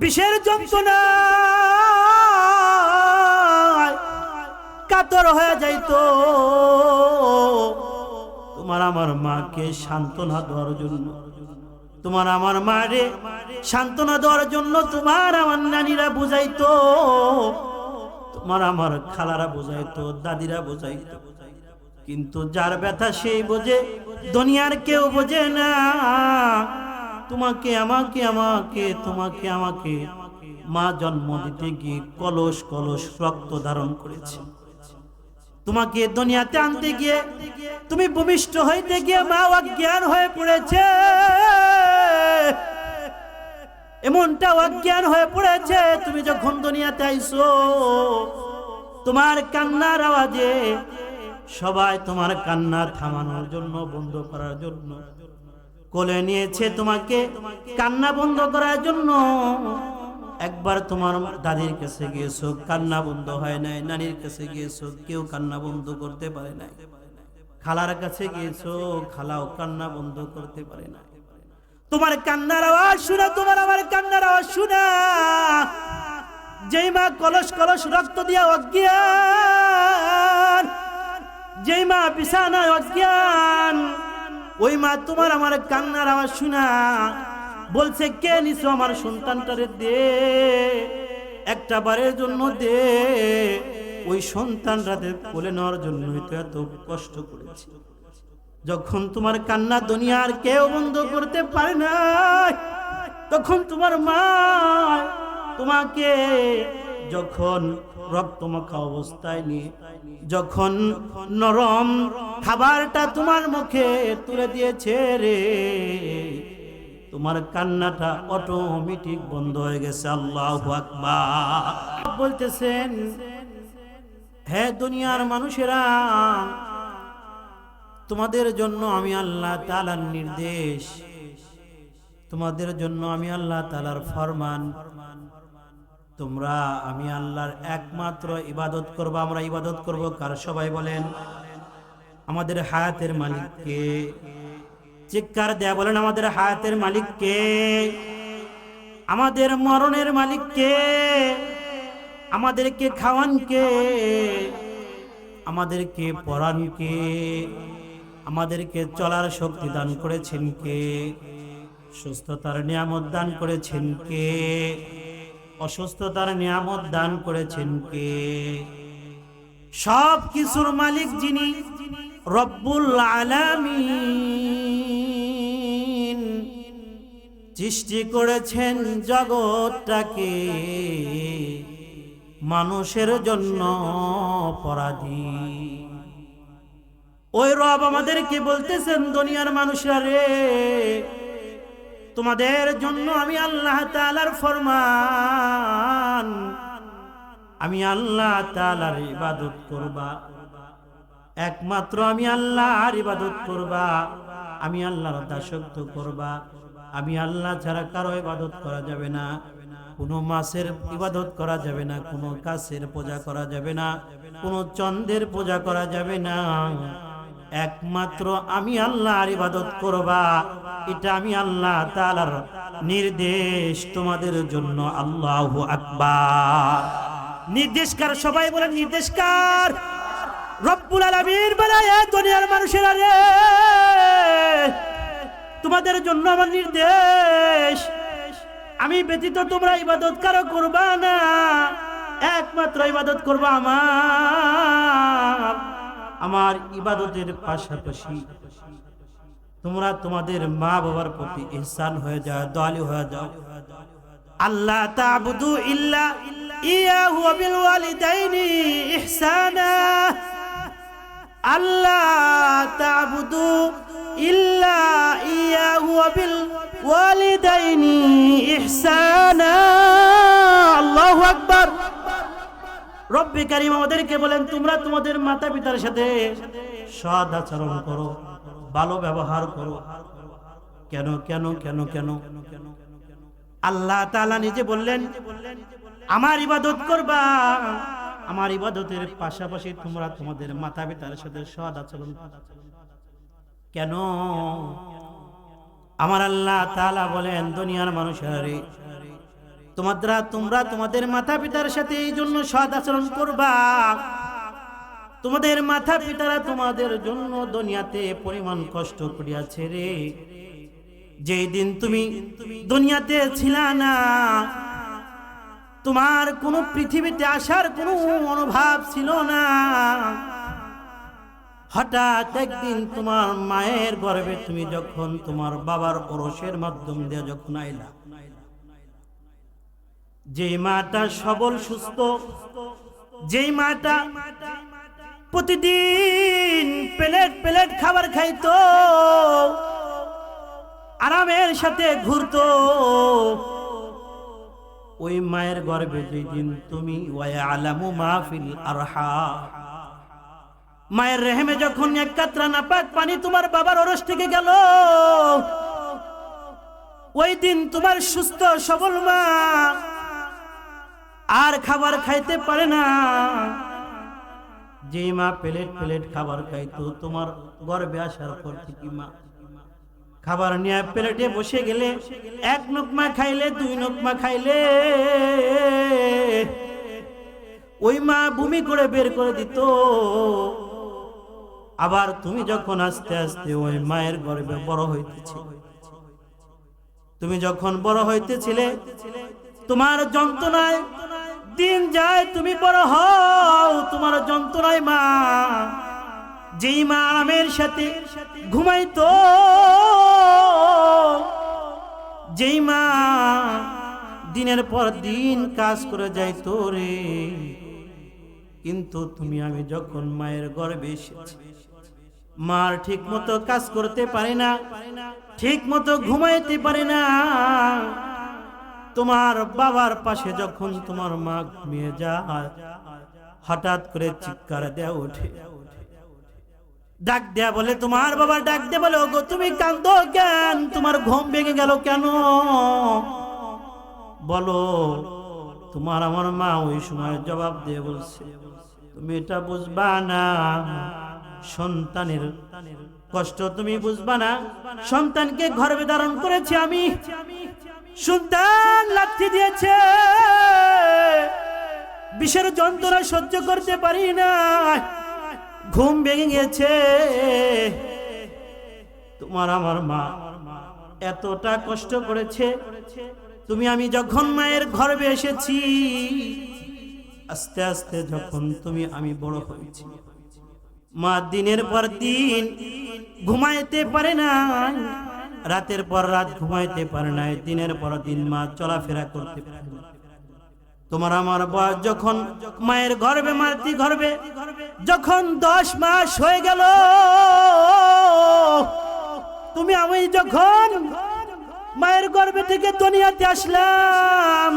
বিষের যন্ত্রণা কাতর হয়ে যাইতো। তোমার আমার মাকে সান্ত্বনা দেওয়ার জন্য, তোমার আমার মারে সান্ত্বনা দেওয়ার জন্য তোমার আমার নানিরা বুঝাইতো, তোমার আমার খালারা বুঝাইতো, দাদিরা বুঝাইতো। কিন্তু যার ব্যথা সেই বোঝে, দুনিয়ার কেউ বোঝে না। তোমাকে, আমাকে আমাকে, তোমাকে, আমাকে মা জন্ম দিতে গিয়ে কলস কলস রক্ত ধারণ করেছে। তোমাকে দুনিয়াতে আনতে গিয়ে তুমি ভূমিষ্ঠ হইতে গিয়ে মা অজ্ঞান হয়ে পড়েছে। এমনটা অজ্ঞান হয়ে পড়েছে, তুমি যখন দুনিয়াতে আইছো তোমার কান্নার আওয়াজে সবাই তোমার কান্না থামানোর জন্য, বন্ধ করার জন্য কোলে নিয়েছে তোমাকে, কান্না বন্ধ করার জন্য। একবার তোমার দাদির কাছে গিয়েছো কান্না বন্ধ হয় নাই, নানির কাছে গিয়েছো কেউ কান্না বন্ধ করতে পারে নাই। খালার কাছে গিয়েছো খালাও কান্না বন্ধ করতে পারে না তোমার কান্নার আওয়াজ শুনে, তোমার আমার কান্নার আওয়াজ শুনা। যেই মা কলস কলস রক্ত দিয়া অজ্ঞান, যেই মা বিছানায় অজ্ঞান ওই মা তোমার আমার কান্নার আওয়াজ শুনা। বলছে, কে নিছো আমার সন্তানটারে দে? একটা বারের জন্য দে। ওই সন্তানটাতে কোলে নেওয়ার জন্য হয়তো এত কষ্ট করেছি। যখন তোমার কান্না দুনিয়ার কেউ বন্ধ করতে পারে না তখন তোমার মা তোমাকে যখন রক্তমাখা অবস্থায় নিয়ে, যখন নরম খাবারটা তোমার মুখে তুলে দিয়েছে রে, তোমার কান্নাটা অটোমেটিক বন্ধ হয়ে গেছে, আল্লাহ বলতেছেন হ্যাঁ দুনিয়ার মানুষেরা, তোমাদের জন্য আমি আল্লাহ তালার নির্দেশ, তোমাদের জন্য আমি আল্লাহ তালার ফরমান তোমরা, আমি আল্লাহর একমাত্র ইবাদত করব, আমরা ইবাদত করব। কার সবাই বলেন? আমাদের হায়াতের মালিককে। চিৎকার দেয়া বলেন, আমাদের হায়াতের মালিককে। আমাদের মরণের মালিককে। আমাদেরকে খাওয়ানকে। আমাদেরকে পড়ানকে আমাদেরকে চলার শক্তি দান করেছেন কে? সুস্থতার নিয়ামত দান করেছেন কে? অসুস্থতার নিয়ামত দান করেছেন কে? সব কিছুর মালিক যিনি রব্বুল আলামিন। সৃষ্টি করেছেন জগৎটাকে মানুষের জন্য পরাধী ওই রব আমাদেরকে বলতেছেন, দুনিয়ার মানুষরা রে তোমাদের জন্য আমি আল্লাহ তালার ফরমান। আমি আল্লাহ তালার ইবাদত করবা। একমাত্র আমি আল্লাহর ইবাদত করবা। আমি আল্লাহর দাসত্ব করবা। আমি আল্লাহ ছাড়া কারও ইবাদত করা যাবে না। কোনো মাছের ইবাদত করা যাবে না, কোনো কাছের পূজা করা যাবে না, কোনো চন্দ্রের পূজা করা যাবে না। একমাত্র আমি আল্লাহর ইবাদত করবা। এটা আমি আল্লাহ তাআলার নির্দেশ তোমাদের জন্য। আল্লাহ আকবার। নির্দেশকার সবাই বলেন, নির্দেশকার, রব্বুল আলামিন বলে, এ দুনিয়ার মানুষেরা রে, তোমাদের জন্য আমার নির্দেশ। আমি ব্যতীত তোমরা ইবাদত কারও করবা না। একমাত্র ইবাদত করবা আমার। আমার ইবাদতের পাশাপাশি তোমরা তোমাদের মা বাবার প্রতি ইহসান হয়ে যাও, দয়ালু হয়ে যাও। আল্লাহ তাবুদু ইল্লা ইয়াহু বিল ওয়ালিদাইনি ইহসানা। আল্লাহ তাবুদু ইল্লা ইয়াহু বিল ওয়ালিদাইনি ইহসানা। আল্লাহু আকবার। রব্বি কারিম আমাদেরকে বলেন, তোমরা তোমাদের মাতা পিতার সাথে সদ আচরণ করো। ভালো ব্যবহার করো। কেন কেন কেন কেন? আল্লাহ তাআলা নিজে বললেন, আমার ইবাদত করবা। আমার ইবাদতের পাশাপাশি তোমরা তোমাদের মাতা পিতার সাথে সদ আচরণ কেন? আমার আল্লাহ তাআলা বলেন, দুনিয়ার মানুষের, তোমরা তোমরা তোমাদের মাতা পিতার সাথে এই জন্য সৎ আচরণ করবা। তোমাদের মাথা পিতারা তোমাদের জন্য দুনিয়াতে পরিমাণ কষ্ট করিয়াছে রে। যেই দিন তুমি দুনিয়াতে ছিলা না, তোমার কোনো পৃথিবীতে আসার কোনো অনুভব ছিল না। হঠাৎ একদিন তোমার মায়ের গর্ভে তুমি যখন তোমার বাবার ওরসের মাধ্যম দিয়ে যখন আইলা, যে মাটা সবল, সুস্থ, যেই মাটা প্রতিদিন প্লেট প্লেট খাবার খাইতো, আরামের সাথে ঘুরতো। ওই মায়ের গর্ভে যেই দিন তুমি মাহফিল মায়ের রেহেমে যখন এক কাতরা নাপাক পানি তোমার বাবার ওরস থেকে গেল, ওই দিন তোমার সুস্থ, সবল মা আর খাবার খাইতে পারে না। যে মা প্লেট প্লেট খাবার খাইতো, তোমার গর্বে আসার পর থেকে মা। খাবার নিয়ে প্লেটে বসে গেলে, এক নকমা খাইলে, দুই নকমা খাইলে। ওই মা ভূমি করে বের করে দিত। আবার তুমি যখন আস্তে আস্তে ওই মায়ের গর্বে বড় হইতেছি তুমি যখন বড় হইতেছিলে, তোমার যন্ত্রণায় দিন যায়, তুমি বড় হও, তোমার যন্ত্রণায় মা। যেই মা আরামের সাথে ঘুমাইতো, যেই মা দিনের পর দিন কাজ করে যাইতো রে। কিন্তু তুমি, আমি যখন মায়ের গর্বে এসেছি, মার ঠিক মতো কাজ করতে পারে না ঠিক মতো ঘুমাইতে পারে না তোমার বাবার পাশে যখন তোমার মা ঘুমিয়ে যায়, হঠাৎ করে চিৎকার দেয়া ওঠে। ডাক দেয়া বলে, তোমার বাবা ডাক দে বলে, ওগো, তুমি কান্দো কেন? তোমার ঘুম ভেঙে গেল কেন? বলো, তোমার আমার মা ওই সময় জবাব দিয়ে বলছে, তুমি এটা বুঝবা না, সন্তানের কষ্ট তুমি বুঝবা না। সন্তানকে গর্ভে ধারণ করেছি আমি। সন্তান লাথি দিয়েছে। বিষের যন্ত্রণা সহ্য করতে পারি না ঘুম ভেঙে গেছে তোমার আমার মা এতটা কষ্ট করেছে। তুমি আমি যখন মায়ের গর্ভে এসেছি, আস্তে আস্তে যখন তুমি আমি বড় হয়েছি। মা দিনের পর দিন ঘুমাইতে পারে না রাতের পর রাত ঘুমাইতে পারে না দিনের পর দিন মা চলাফেরা করতে পারে তোমার আমার বয়স যখন মায়ের গর্বে, মাতৃ গর্বে, যখন দশ মাস হয়ে গেল, তুমি আমি যখন মায়ের গর্বে থেকে দুনিয়াতে আসলাম,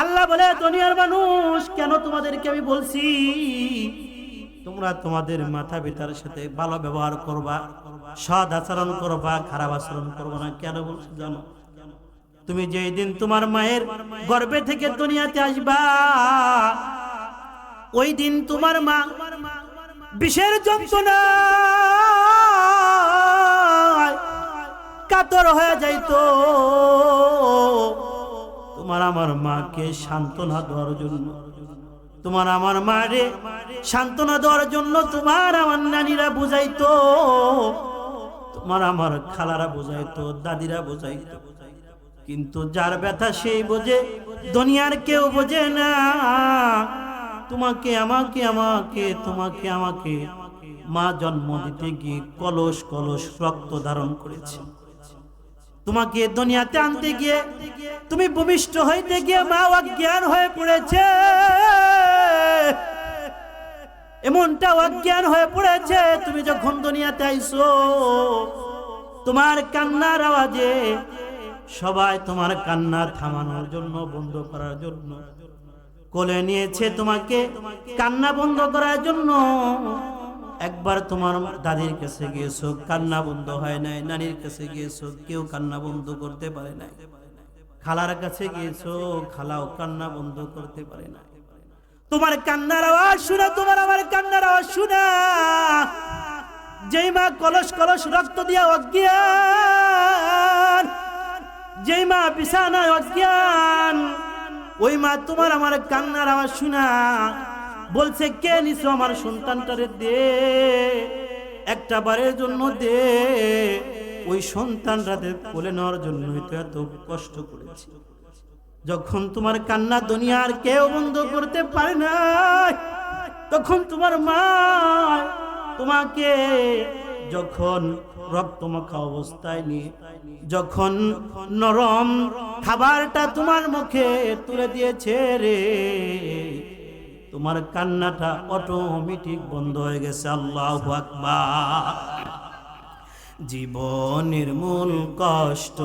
আল্লাহ বলে, দুনিয়ার মানুষ, কেন তোমাদেরকে আমি বলছি? তোমরা তোমাদের মাথা পিতার সাথে ভালো ব্যবহার করবা। সৎ আচরণ করবা খারাপ আচরণ করবা না, কেন বলছো জানো? তুমি যেই দিন তোমার মায়ের গর্ভে থেকে দুনিয়াতে আসবা ওই দিন তোমার মা বিষের যন্ত্রণা কাতর হয়ে যাইতো। তোমার আমার মাকে সান্ত্বনা দেওয়ার জন্য, তোমার আমার মারে সান্ত্বনা দেওয়ার জন্য তোমার আমার নানিরা বুঝাইতো। তোমার আমার খালারা বুঝাইতো, দাদিরা বুঝাইতো। কিন্তু যার ব্যথা সেই বোঝে, দুনিয়ার কেউ বোঝে না। তোমাকে, আমাকে আমাকে, তোমাকে, আমাকে মা জন্ম দিতে গিয়ে কলস কলস রক্ত ধারণ করেছে। তোমাকে দুনিয়াতে আনতে গিয়ে, তুমি ভূমিষ্ঠ হইতে গিয়ে মা অজ্ঞান হয়ে পড়েছে। এমনটা অজ্ঞান হয়ে পড়েছে, তুমি যখন দুনিয়াতে আইছো তোমার কান্নার আওয়াজে সবাই তোমার কান্না থামানোর জন্য, বন্ধ করার জন্য, কোলে নিয়েছে তোমাকে কান্না বন্ধ করার জন্য। একবার তোমার দাদির কাছে গিয়েছো, কান্না বন্ধ হয় নাই, নানির কাছে গিয়েছো, কেউ কান্না বন্ধ করতে পারে নাই। খালার কাছে গিয়েছো, খালাও কান্না বন্ধ করতে পারে না তোমার কান্নার আওয়াজ শুনে, তোমার আমার কান্নার আওয়াজ শুনা। যেই মা কলস কলস রক্ত দিয়া অজ্ঞান, যেই মা বিছানায় অজ্ঞান, ওই মা তোমার আমার কান্নার আওয়াজ শুনা। বলছে, কে নিছো আমার সন্তানটারে দে? একটা বারের জন্য দে। ওই সন্তানটাদের কোলে নেওয়ার জন্যই তো এত কষ্ট করেছি। যখন তোমার কান্না দুনিয়ার কেউ বন্ধ করতে পারে না তখন তোমার মা তোমাকে যখন রক্তমাখা অবস্থায় নিয়ে, যখন নরম খাবারটা তোমার মুখে তুলে দিয়েছে রে, তোমার কান্নাটা অটোমেটিক বন্ধ হয়ে গেছে, আল্লাহ জীবনের মূল কষ্ট